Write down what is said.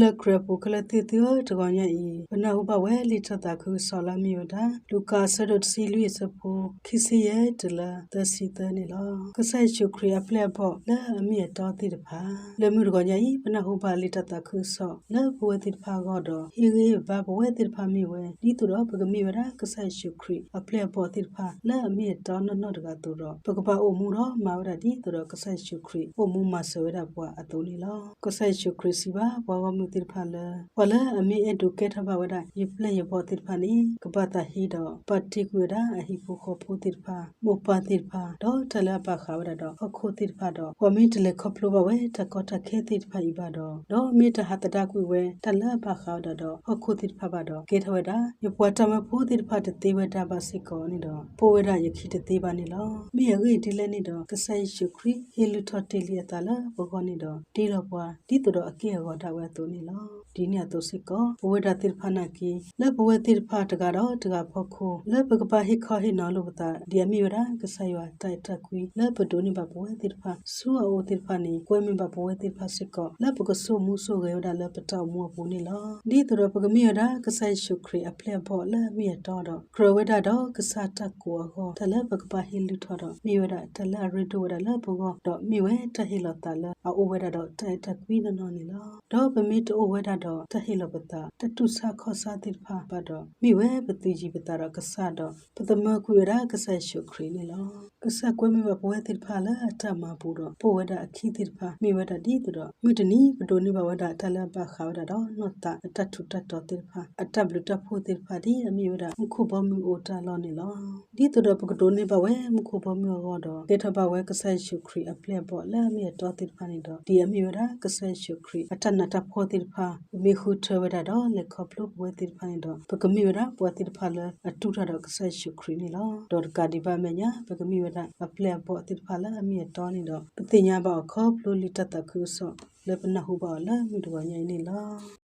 လကရပူကလတိတိတကောညာဤဘနာဥပဝဲလိထတာခုဆောလာမီယတာလူကာဆဒတ်စီလူစပူခိစီယတလာသစီတနေလောကဆိုင်ရှုခရီအပလက်ဘောလာအမီတော်တိတဖာလမှုတကောညာဤဘနာဥပလိထတာခုဆောလာဘဝတိတဖာကတော့ဟီရီဘဘဝတိတဖာမီဝဲဒီတူတော့ပကမီဝရကဆိုင်ရှုခရီအပလက်ဘောတိတဖာလာအမီတော်နော်နော်တကတူတော့ပကပအိုမှုတော့မာဝရဒီတူတော့ကဆိုင်ရှုခရီအိုမှုမဆွေရဘွာအတူနေလောကဆိုင်ရှုခရီစီပါဘဝမှုတိတဖာလာဝလာအမီအဒုကေထဘဝဒယပလယဘောတိဖာနီကပတာဟီဒပတိကွေဒအဟိပုခောဖူတိဖာမောပတိဖာဒေါတလပခါဝဒဒေါအခုတိဖာဒေါဝမီတလေခပလိုဘဝဲတကောတခေတိဖာဤပါဒေါဒေါမီတဟတတကွေဝဲတလပခါဝဒဒေါအခုတိဖာပါဒေါကေထဝဒယပွားတမဖူတိဖာတတေဝဒပါစိကောနီဒေါပိုဝဒယခိတတေပါနီလောမိယဂိတိလဲနီဒေါကဆိုင်ရှုခရီဟေလူထတေလီယတလာဘောကောနီဒေါဒီလောပွားဒီတူဒေါအကေရောဒါဝဲတူနီလောဒီညတုစိကောဘဝဒတိဖာနာကီလက်ဘဝတိဖာတကတော့တကဖောက်ခိုလက်ပကပဟိခဟိနော်လို့ပတာဒီအမီဝရကဆယဝတိုက်တက်ကွီလက်ပဒိုနိဘဘဝတိဖာဆူအိုတိဖာနီကွဲမင်ဘဘဝတိဖာစိကောလက်ပကဆုမှုဆုရေဝဒလက်ပတောက်မှုပူနေလောဒီတရပကမီရကဆယရှုခရီအပလက်ဘောလက်မီတော်တော့ခရဝဒတော့ကဆတက်ကိုဟောတလက်ပကပဟိလူထော်တော့မီဝဒတလက်ရဒိုဝဒလက်ဘောတော့မီဝဲတဟိလတလက်အိုဝဒတော့တိုက်တက်ကွီနော်နေလောတော့ပမီတိုဝဒတော့တဟိလပတာတတုဆခောစာတိဖာပါတော့မိဝဲပတိကြီးပတာတော့ကဆတော့ပတမကွေရာကဆရှုခရီနေလောကဆကွဲမိဘဘဝတိဖာလာအတမပူတော့ပိုဝဒအခီတိဖာမိဝဒဒီတော့မိတနီပဒိုနိဘဝဒတလပခါဝဒတော့နော့တာတတုတတော်တိဖာအတဘလတဖို့တိဖာဒီအမိဝဒမခုဘမီအိုတာလောနေလောဒီတော့ပကဒိုနိဘဝဲမခုဘမီအောတော့ကေထဘဝဲကဆရှုခရီအပလက်ပေါ်လာမိတော်တိဖာနေတော့ဒီအမိဝဒကဆရှုခရီအတနတဖို့တိဖာမိခုထဝဒတော့လက်ခပလုဘဝတိဖာနေတော့ပကမီဝဒဘဝတိဖာလအတူထတော့ကဆရှုခရီနေလောဒေါ်ကာဒီဘာမညာပကမီဝဒအပလက်ပေါ်တိဖာလအမိတော်နေတော့ပတိညာဘောခောပလုလီတတခုဆောလေပနဟုဘောလာမိတော်ညိနေလော